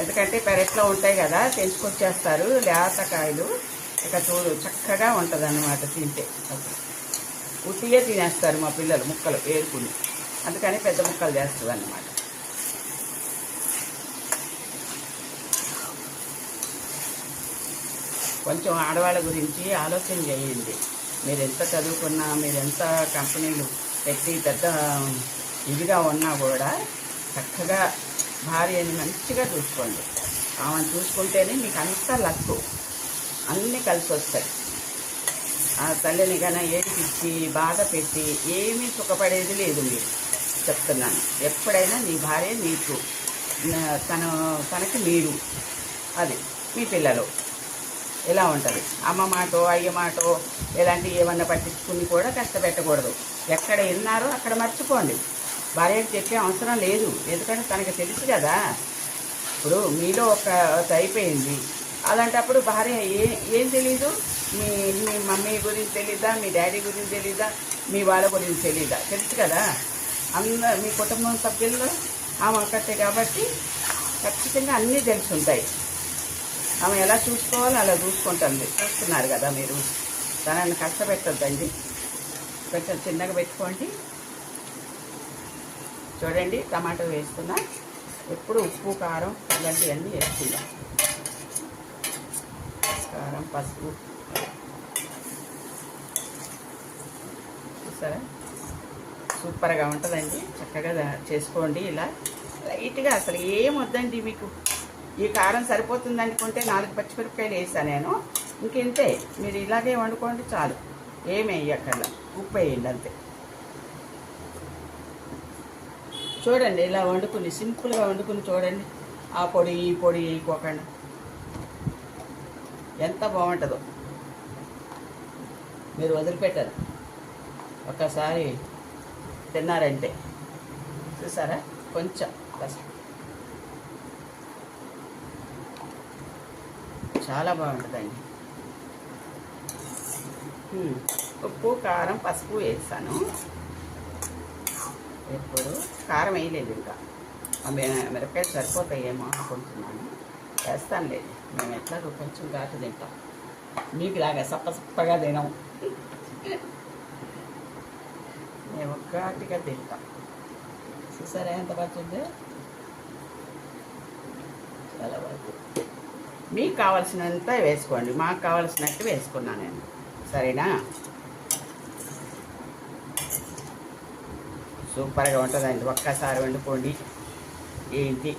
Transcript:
ఎందుకంటే పెరట్లో ఉంటాయి కదా తెంచుకొచ్చేస్తారు లేతకాయలు. ఇక చూడు చక్కగా ఉంటుంది అన్నమాట తింటే. ఉట్టిగా తినేస్తారు మా పిల్లలు ముక్కలు ఏరుకుని. అందుకని పెద్ద ముక్కలు చేస్తుంది అన్నమాట కొంచెం ఆడవాళ్ళ గురించి ఆలోచన చేయండి. మీరు ఎంత చదువుకున్నా మీరు ఎంత కంపెనీలు పెట్టి పెద్ద ఇదిగా ఉన్నా కూడా చక్కగా భార్యని మంచిగా చూసుకోండి. ఆమెను చూసుకుంటేనే మీకు అంతా లక్కు అన్నీ కలిసి వస్తాయి. ఆ తల్లిని కన్నా ఏడిపించి బాధ పెట్టి ఏమీ సుఖపడేది లేదు మీరు. చెప్తున్నాను. ఎప్పుడైనా నీ భార్య నీకు తను తనకి మీరు అది మీ పిల్లలు. ఎలా ఉంటుంది. అమ్మ మాటో అయ్య మాటో ఇలాంటివి ఏమన్నా పట్టించుకుని కూడా కష్టపెట్టకూడదు. ఎక్కడ విన్నారో అక్కడ మర్చిపోండి. భార్యకు చెప్పే అవసరం లేదు. ఎందుకంటే తనకి తెలుసు కదా. ఇప్పుడు మీలో ఒక అయిపోయింది. అలాంటప్పుడు భార్య ఏ ఏం తెలీదు? మీ మీ మమ్మీ గురించి తెలీదా? మీ డాడీ గురించి తెలీదా? మీ వాళ్ళ గురించి తెలీదా? తెలుసు కదా. అంద మీ కుటుంబం సభ్యుల్లో ఆమె ఒక్కటే కాబట్టి ఖచ్చితంగా అన్నీ తెలిసి ఉంటాయి ఆమె ఎలా చూసుకోవాలో అలా చూసుకుంటుంది. చూస్తున్నారు కదా మీరు. తనని కష్టపెట్టద్దండి. కొంచెం చిన్నగా పెట్టుకోండి. చూడండి టమాటో వేస్తున్నా. ఎప్పుడు ఉప్పు కారం ఇలాంటివన్నీ వేసుకుందాం కారం పసుపు. చూసారా? సూపర్గా ఉంటుందండి. చక్కగా చేసుకోండి ఇలా. లైట్గా అసలు ఏం వద్దండి మీకు. ఈ కారం సరిపోతుంది అనుకుంటే నాలుగు పచ్చిమిరపకాయలు వేసాను నేను. ఇంకెంతే మీరు ఇలాగే వండుకోండి చాలు. ఏమి వేయక్కర్లా. ఉప్పు వేయండి అంతే. చూడండి ఇలా వండుకుని సింపుల్గా వండుకుని చూడండి. ఆ పొడి ఈ పొడి వేయకోకుండా ఎంత బాగుంటుందో. మీరు వదిలిపెట్టారు. ఒక్కసారి తిన్నారంటే. చూసారా? కొంచెం చాలా బాగుంటుందండి. ఉప్పు కారం పసుపు వేసాను. ఇప్పుడు కారం వేయలేదు ఇంకా. ఆ మిరపకాయలు సరిపోతాయేమో అనుకుంటున్నాను. వేస్తాను లేదు మేము ఎట్లా కొంచెం ఘాటు తింటాం. మీకు లాగా సప్ప సప్పగా తినం. మేము ఘాటుగా తింటాం. చూసారా ఎంత పడుతుంది చాలా వరకు మీకు కావాల్సినంత వేసుకోండి. మాకు కావాల్సినట్టు వేసుకున్నాను నేను. సరేనా? సూపర్గా ఉంటుందండి. ఒక్కసారి వండుకోండి. ఏంటి?